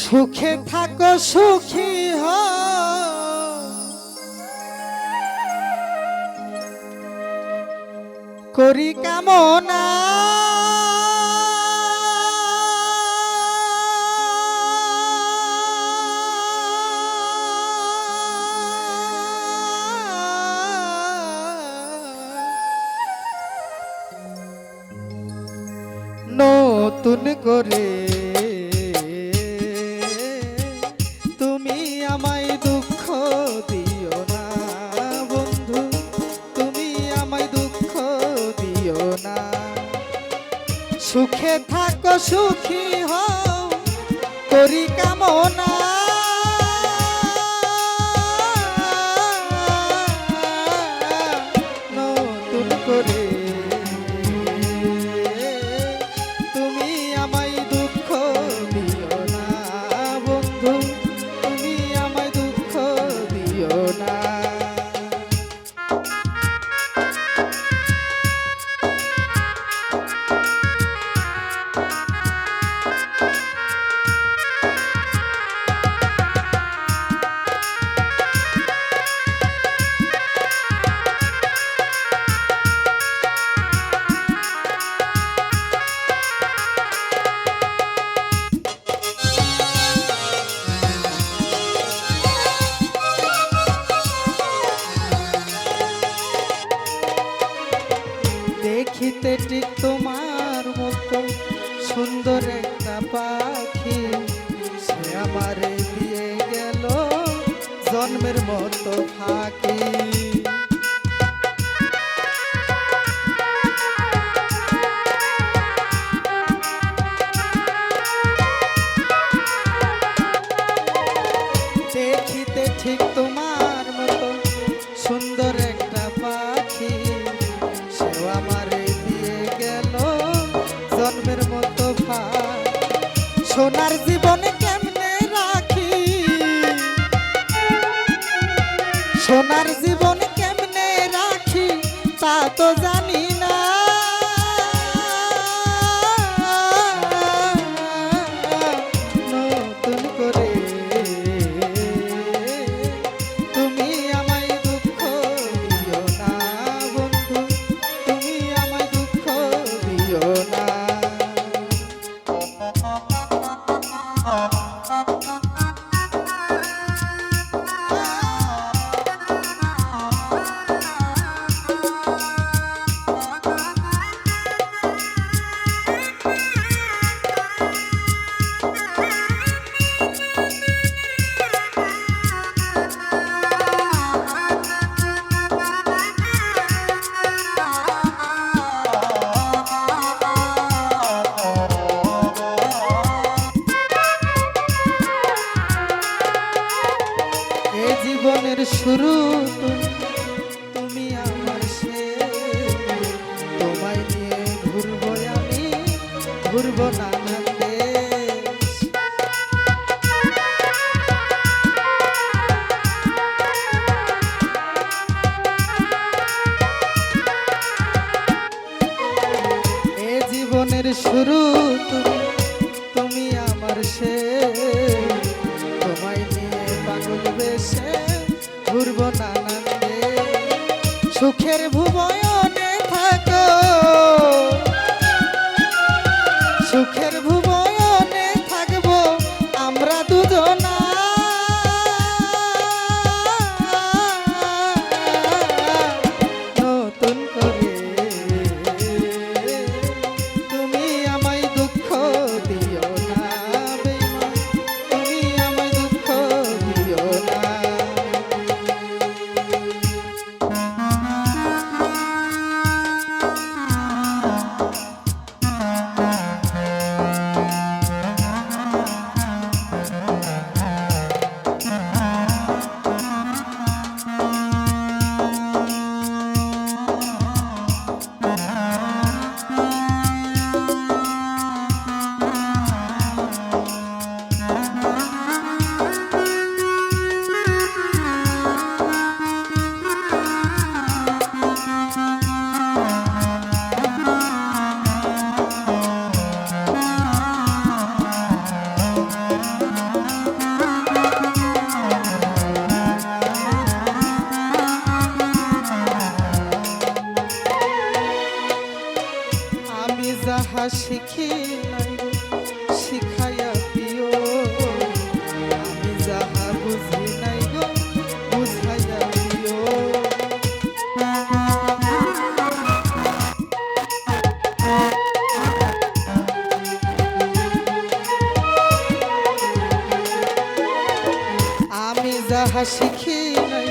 সুখে থাকো সুখী হ করি কামনা। নতুন করে থাকো সুখী হও করি কামনা তোমার মতো সুন্দর একটা পাখি। সে আমারে দিয়ে গেল জন্মের মতো ফাঁকি। দেখিতে ঠিক তোমার মতো সুন্দর সোনার জীবন ঘুরবো নানান এ জীবনের শুরু তুমি তুমি আমার শেষ। তোমায় নিয়ে পাগল বেশে ঘুরবো নানান সুখের ভুবয়নে নাই গো শিখাইয়া দিও। আমি যাহা বুঝি নাই গো বুঝাইয়া দিও। আমি শিখি নাই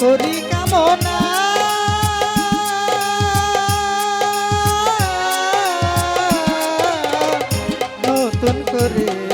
করি কামনা। নতুন করে